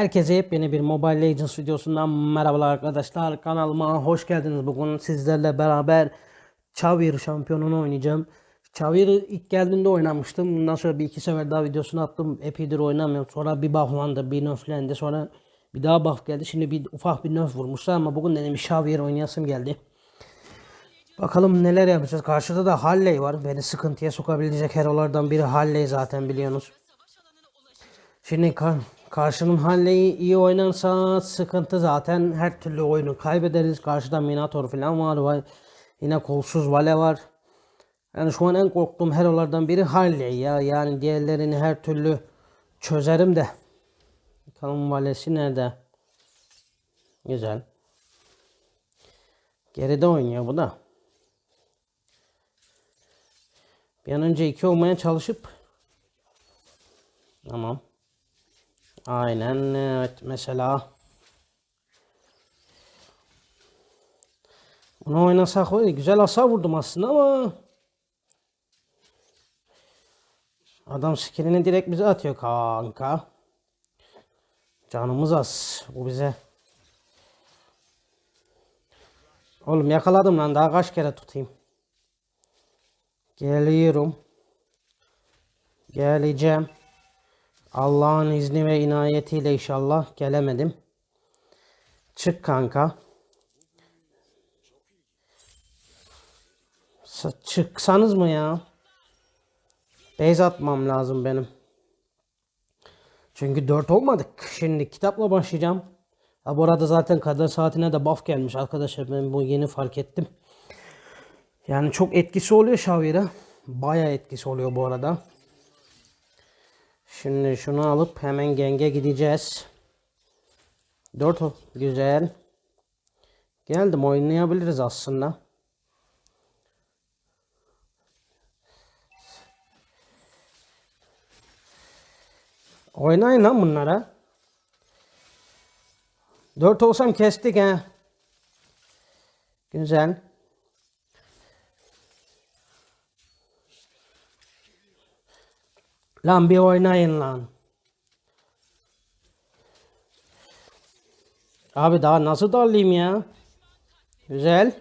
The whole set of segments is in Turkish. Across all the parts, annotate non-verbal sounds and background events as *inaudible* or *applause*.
Herkese yepyeni bir Mobile Legends videosundan merhabalar arkadaşlar. Kanalıma hoş geldiniz. Bugün sizlerle beraber Çavir şampiyonunu oynayacağım. Çavir ilk geldiğinde oynamıştım. Bundan sonra bir iki sefer daha videosunu attım. Epeydir oynamıyorum. Sonra bir bufflandı, bir nerflendi. Sonra bir daha buff geldi. Şimdi bir ufak bir nerf vurmuşlar ama bugün dedim Xavier oynayasım geldi. Bakalım neler yapacağız. Karşıda da Halley var. Beni sıkıntıya sokabilecek herolardan biri Halley zaten biliyorsunuz. Şimdi karşının Halley'i iyi oynarsa sıkıntı zaten her türlü oyunu kaybederiz. Karşıda Minator falan var. Yine kolsuz Vale var. Yani şu an en korktuğum herolardan biri Halley ya. Yani diğerlerini her türlü çözerim de. Bakalım Vale'si nerede? Güzel. Geride oynuyor bu da. Bir an önce iki olmaya çalışıp Tamam. Aynen evet mesela bunu oynasak ya, güzel hasar vurdum aslında ama adam skillini direkt bize atıyor kanka. Canımız az. Bu bize Oğlum yakaladım lan daha kaç kere tutayım. Geliyorum. Geleceğim. Allah'ın izni ve inayetiyle inşallah gelemedim. Çık kanka. Sa- Çıksanız mı ya? Base atmam lazım benim. Çünkü 4 olmadık. Şimdi kitapla başlayacağım. Ha, bu arada zaten kader saatine de buff gelmiş arkadaşlar. Ben bu yeni fark ettim. Yani çok etkisi oluyor Şavir'e. Baya etkisi oluyor bu arada. Şimdi şunu alıp hemen genge gideceğiz. 4 güzel. Geldim oynayabiliriz aslında. Oynayın lan bunlara. 4 olsam kestik ha. Güzel. Lan bir oynayın lan. Abi daha nasıl darlayayım ya? Güzel.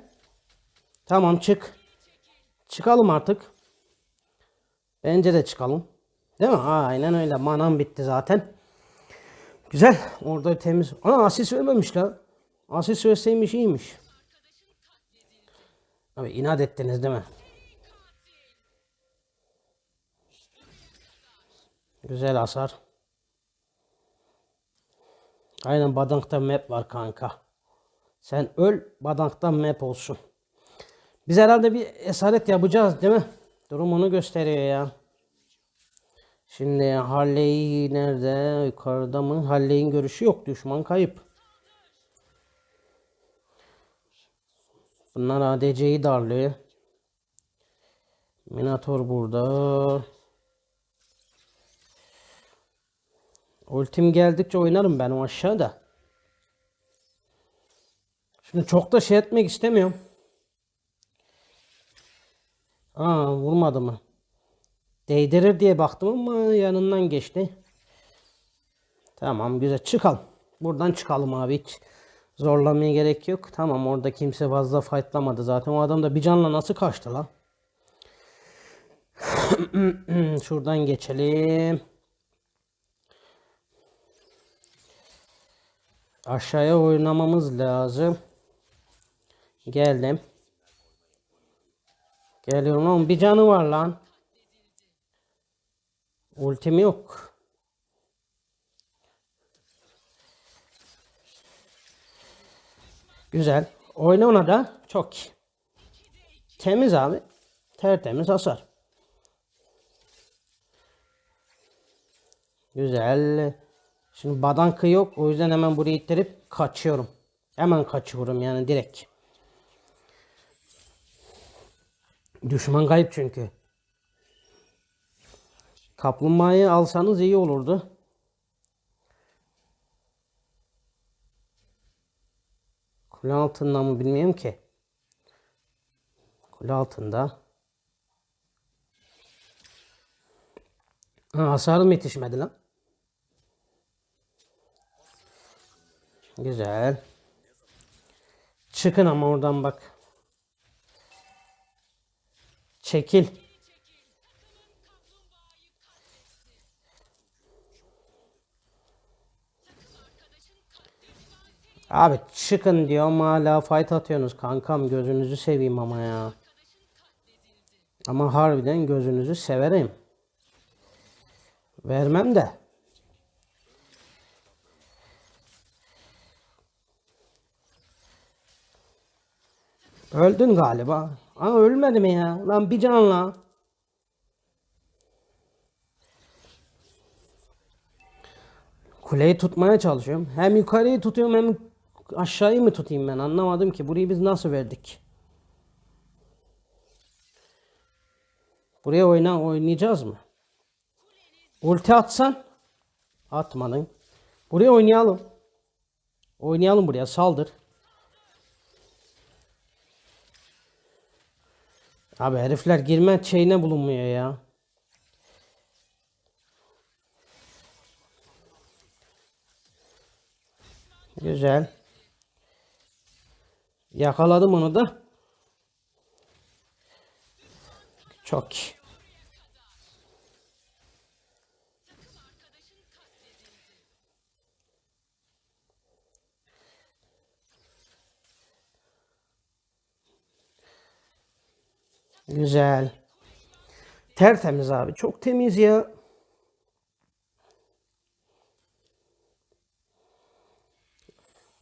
Tamam çık. Çıkalım artık. Bence de çıkalım. Değil mi? Aynen öyle. Manam bitti zaten. Güzel. Orada temiz. Ana asist vermemiş la. Asist verseymiş iyiymiş. Abi inat ettiniz değil mi? Güzel hasar. Aynen Badank'ta map var kanka. Sen öl Badank'ta map olsun. Biz herhalde bir esaret yapacağız değil mi? Durum onu gösteriyor ya. Şimdi Harley nerede? Yukarıda mı? Harley'in görüşü yok. Düşman kayıp. Bunlar ADC'yi darlıyor. Minator burada. Ultim geldikçe oynarım ben o aşağıda. Şimdi çok da şey etmek istemiyorum. Aa vurmadı mı? Değdirir diye baktım ama yanından geçti. Tamam güzel çıkalım. Buradan çıkalım abi hiç zorlamaya gerek yok. Tamam orada kimse fazla fightlamadı zaten. O adam da bir canla nasıl kaçtı lan? *clears throat* Şuradan geçelim. Aşağıya oynamamız lazım. Geldim. Geliyorum ama bir canı var lan. Ultim yok. Güzel. Oyna ona da. Çok iyi. Temiz abi. Tertemiz hasar. Güzel. Şimdi badankı yok. O yüzden hemen burayı ittirip kaçıyorum. Hemen kaçıyorum yani direkt. Düşman kayıp çünkü. Kaplumbağayı alsanız iyi olurdu. Kule altında mı bilmiyorum ki. Kule altında. Ha, hasarım yetişmedi lan. Güzel. Çıkın ama oradan bak. Çekil. Abi çıkın diyorum hala fight atıyorsunuz kankam gözünüzü seveyim ama ya. Ama harbiden gözünüzü severim. Vermem de. Öldün galiba. Aa ölmedi mi ya? Lan bir canla. Kuleyi tutmaya çalışıyorum. Hem yukarıyı tutuyorum hem aşağıyı mı tutayım ben anlamadım ki. Burayı biz nasıl verdik? Buraya oyna oynayacağız mı? Ulti atsan. Atmadın. Buraya oynayalım. Oynayalım buraya saldır. Abi herifler girme şeyine bulunmuyor ya. Güzel. Yakaladım onu da. Çok iyi. Güzel. Tertemiz abi. Çok temiz ya.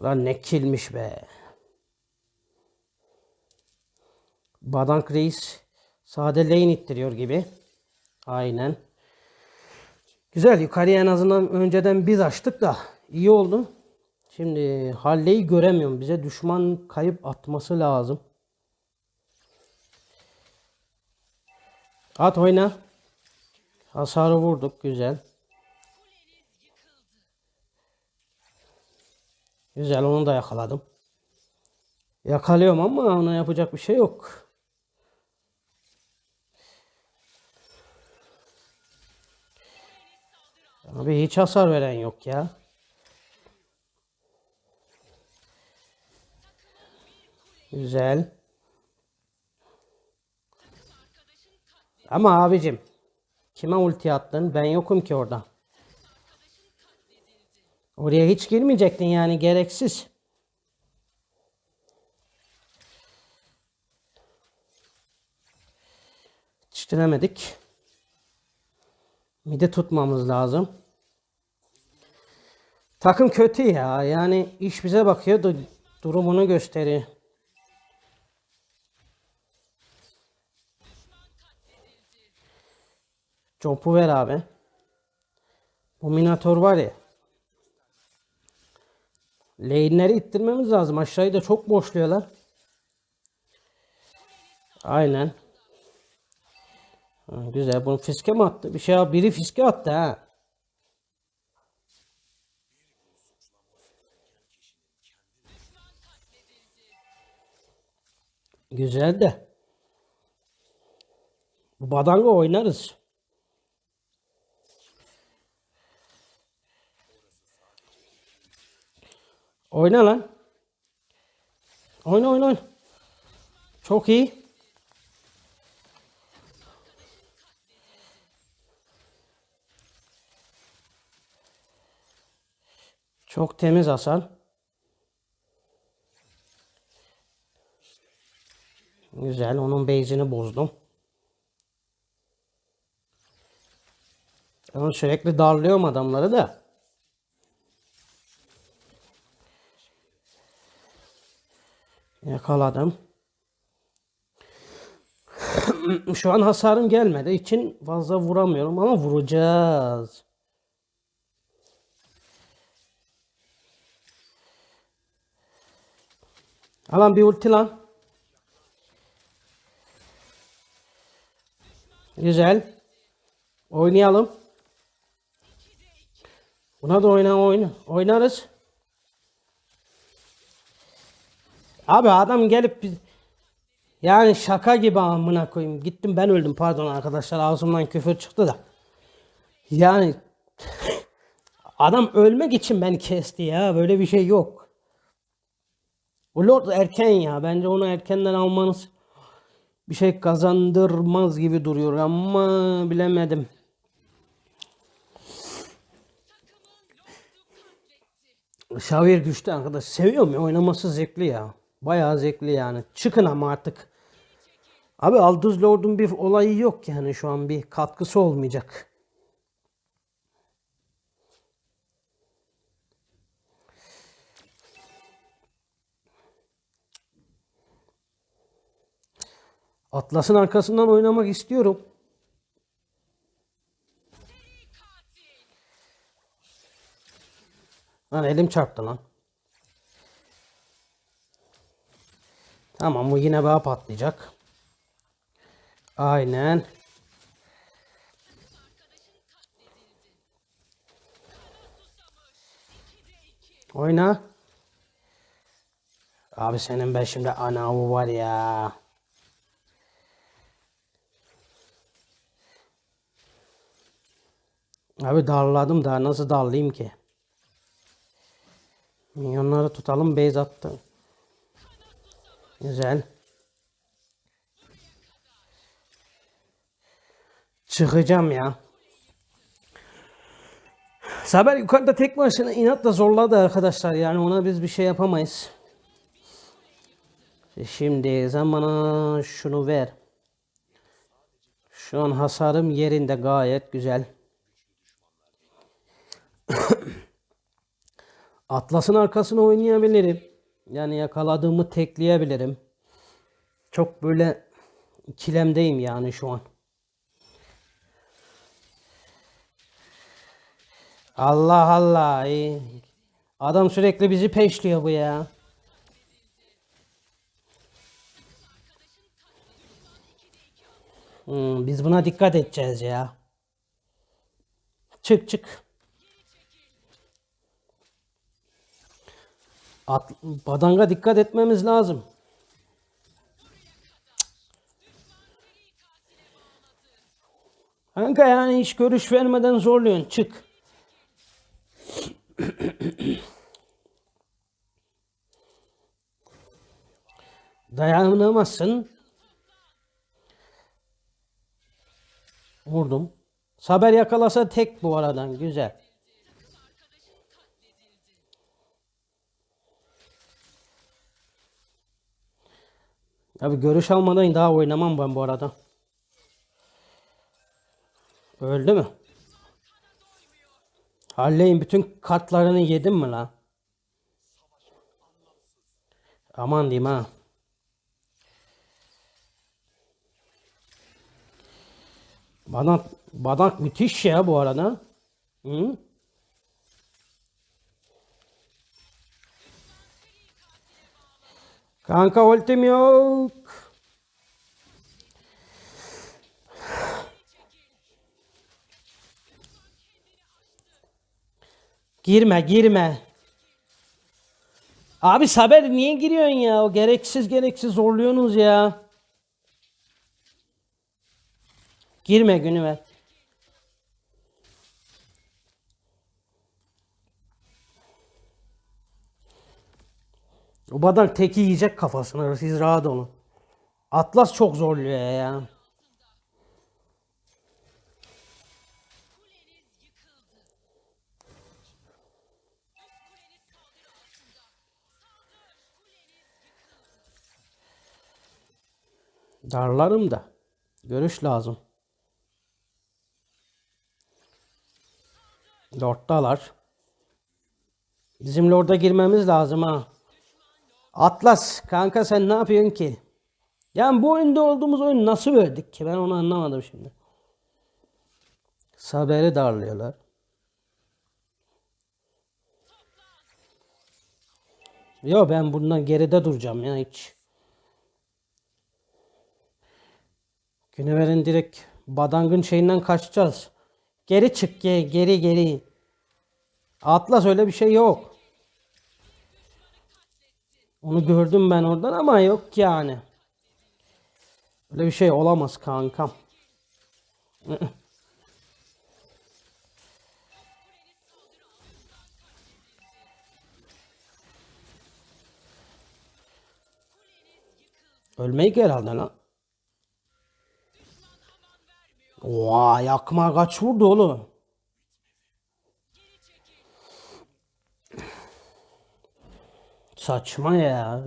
Lan ne kilmiş be. Badank Reis sade lane ittiriyor gibi. Aynen. Güzel yukarıya en azından önceden biz açtık da iyi oldu. Şimdi Halley'i göremiyorum. Bize düşman kayıp atması lazım. At oyna. Hasarı vurduk güzel. Güzel onu da yakaladım. Yakalıyorum ama ona yapacak bir şey yok. Abi hiç hasar veren yok ya. Güzel. Ama abicim kime ulti attın? Ben yokum ki orada. Oraya hiç girmeyecektin yani gereksiz. Yetiştiremedik. Mide tutmamız lazım. Takım kötü ya. Yani iş bize bakıyor durumunu gösteriyor. Jumpu ver abi. Bu Minator var ya. Lane'leri ittirmemiz lazım. Aşağıyı da çok boşluyorlar. Aynen. Ha, güzel. Bunu fiske mi attı? Bir şey biri fiske attı ha. Güzel de. Bu badanga oynarız. Oyna lan. Oyna oyna oyna. Çok iyi. Çok temiz Hasan. Güzel. Onun base'ini bozdum. Ama sürekli darlıyorum adamları da. Yakaladım. *clears throat* Şu an hasarım gelmedi için fazla vuramıyorum ama vuracağız. Alan bir ulti lan. Güzel. Oynayalım. Buna da oyna oyna. Oynarız. Abi adam gelip biz... Yani şaka gibi amına koyayım. Gittim ben öldüm pardon arkadaşlar ağzımdan küfür çıktı da. Yani *laughs* adam ölmek için beni kesti ya böyle bir şey yok. O Lord erken ya. Bence onu erkenden almanız bir şey kazandırmaz gibi duruyor ama bilemedim. Xavier güçlü arkadaş. Seviyorum ya. Oynaması zevkli ya. Bayağı zevkli yani. Çıkın ama artık. Abi Aldız Lord'un bir olayı yok yani şu an bir katkısı olmayacak. Atlas'ın arkasından oynamak istiyorum. Lan elim çarptı lan. Tamam bu yine daha patlayacak. Aynen. Oyna. Abi senin ben şimdi anavı var ya. Abi darladım daha nasıl darlayayım ki? Minyonları tutalım base attı. Güzel. Çıkacağım ya. Saber yukarıda tek başına inatla zorladı arkadaşlar. Yani ona biz bir şey yapamayız. Şimdi sen bana şunu ver. Şu an hasarım yerinde gayet güzel. *coughs* Atlas'ın arkasına oynayabilirim. Yani yakaladığımı tekleyebilirim. Çok böyle ikilemdeyim yani şu an. Allah Allah. Adam sürekli bizi peşliyor bu ya. Hmm, biz buna dikkat edeceğiz ya. Çık çık. At, badanga dikkat etmemiz lazım. Kanka yani hiç görüş vermeden zorluyorsun. Çık. Dayanamazsın. Vurdum. Saber yakalasa tek bu aradan. Güzel. Abi görüş almadan daha oynamam ben bu arada. Öldü mü? Halley'in bütün kartlarını yedim mi la? Aman diyeyim ha. Badak, badak müthiş ya bu arada. Hı? Kanka ultim yok. Girme girme. Abi Saber niye giriyorsun ya? O gereksiz gereksiz zorluyorsunuz ya. Girme günü ver. O badak teki yiyecek kafasına. Siz rahat olun. Atlas çok zorluyor ya. Darlarım da. Görüş lazım. Lord'dalar. Bizim Lord'a girmemiz lazım ha. Atlas kanka sen ne yapıyorsun ki? Yani bu oyunda olduğumuz oyun nasıl verdik ki? Ben onu anlamadım şimdi. Saber'i darlıyorlar. Yo ben bundan geride duracağım ya hiç. Günever'in direkt badangın şeyinden kaçacağız. Geri çık geri geri geri. Atlas öyle bir şey yok. Onu gördüm ben oradan ama yok yani. Öyle bir şey olamaz kankam. *laughs* Ölmeyi herhalde lan. Oha yakma kaç vurdu oğlum. Saçma ya.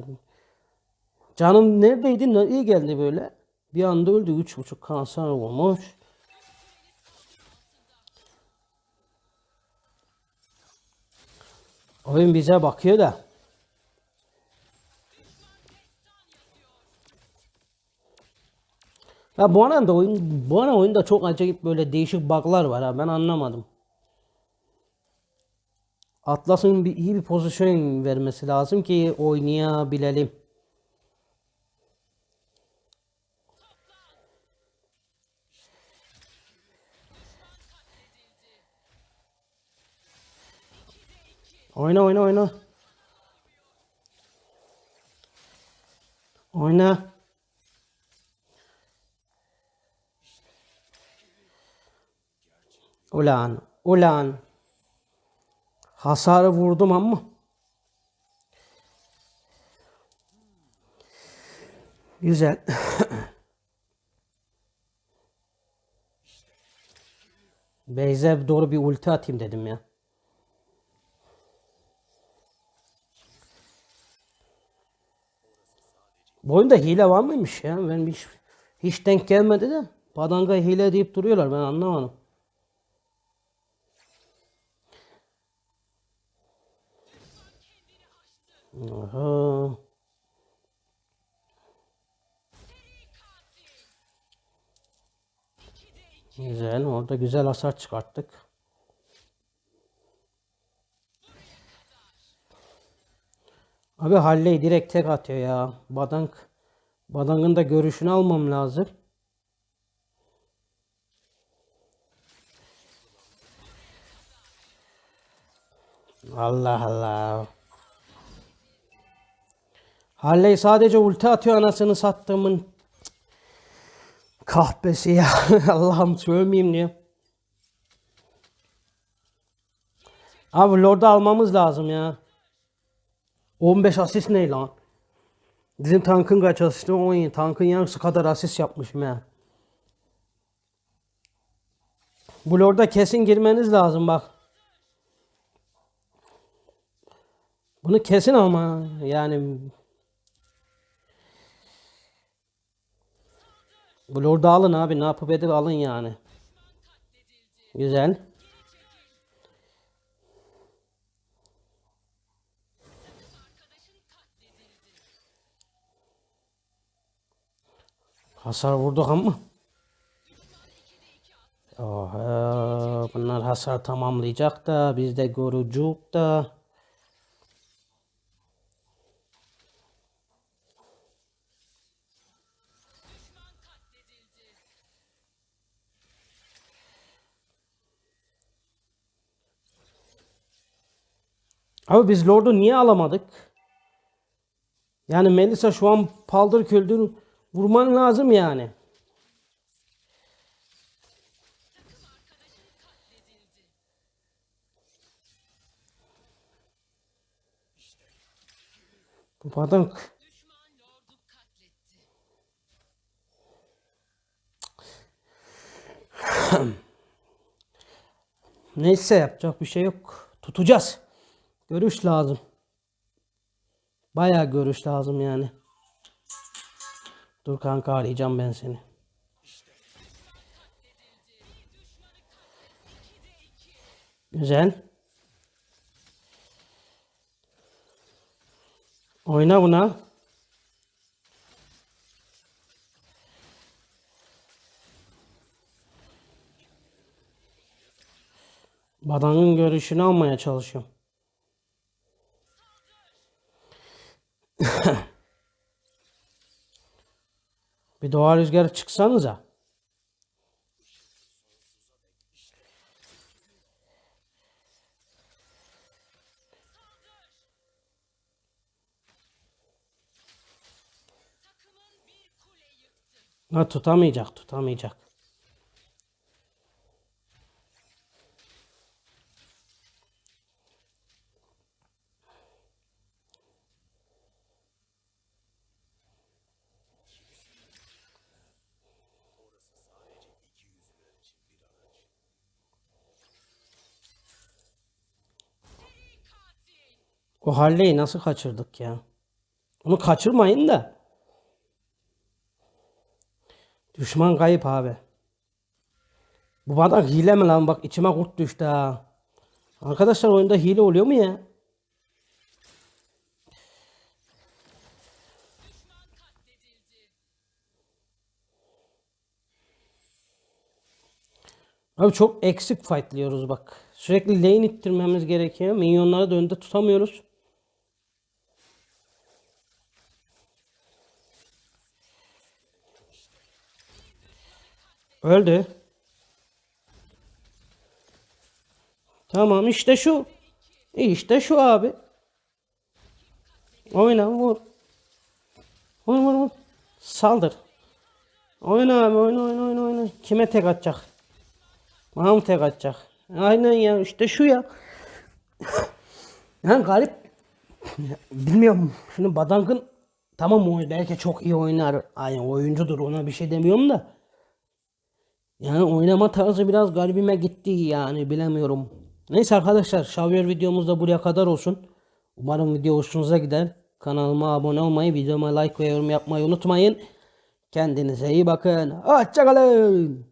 Canım neredeydi? Ne- İyi geldi böyle. Bir anda öldü. Üç buçuk kanser olmuş. Oyun bize bakıyor da. Ya bu arada oyun bu ara oyunda çok acayip böyle değişik bug'lar var ha ben anlamadım. Atlas'ın bir iyi bir pozisyon vermesi lazım ki oynayabilelim. Oyna oyna oyna. Oyna. Ulan, ulan. Hasarı vurdum ama. Güzel. *coughs* Beyze doğru bir ulti atayım dedim ya. Bu oyunda hile var mıymış ya? Ben hiç, hiç denk gelmedi de. Padanga hile deyip duruyorlar ben anlamadım. Aha. Güzel. Orada güzel hasar çıkarttık. Abi Halley direkt tek atıyor ya. Badang Badang'ın da görüşünü almam lazım. Allah Allah. Halley sadece ulti atıyor anasını sattığımın kahpesi ya. *laughs* Allah'ım sövmeyeyim diye. Abi Lord'u almamız lazım ya. 15 asist ne lan? Bizim tankın kaç asisti? 17. Tankın yarısı kadar asist yapmışım ya. Bu Lord'a kesin girmeniz lazım bak. Bunu kesin ama yani Bu Lord'u alın abi ne yapıp edip alın yani. Güzel. Hasar vurduk ama. Oha, bunlar hasar tamamlayacak da biz de görücük da. Abi biz Lord'u niye alamadık? Yani Melisa şu an paldır küldür vurman lazım yani. Bu adam Neyse yapacak bir şey yok. Tutacağız. Görüş lazım. Bayağı görüş lazım yani. Dur kanka arayacağım ben seni. Güzel. Oyna buna. Badang'ın görüşünü almaya çalışıyorum. Bir doğa rüzgarı çıksanıza. Ha tutamayacak, tutamayacak. O Harley'i nasıl kaçırdık ya? Onu kaçırmayın da. Düşman kayıp abi. Bu badak hile mi lan? Bak içime kurt düştü ha. Arkadaşlar oyunda hile oluyor mu ya? Abi çok eksik fightlıyoruz bak. Sürekli lane ittirmemiz gerekiyor. Minyonları da önde tutamıyoruz. Öldü. Tamam işte şu. İşte şu abi. Oyna vur. Vur vur vur. Saldır. Oyna abi oyna oyna oyna oyna. Kime tek atacak? Bana mı tek atacak? Aynen ya işte şu ya. yani garip. Bilmiyorum. Şimdi Badank'ın tamam belki çok iyi oynar. Aynen oyuncudur ona bir şey demiyorum da. Yani oynama tarzı biraz garibime gitti yani bilemiyorum. Neyse arkadaşlar Xavier videomuz da buraya kadar olsun. Umarım video hoşunuza gider. Kanalıma abone olmayı, videoma like ve yorum yapmayı unutmayın. Kendinize iyi bakın. Hoşçakalın.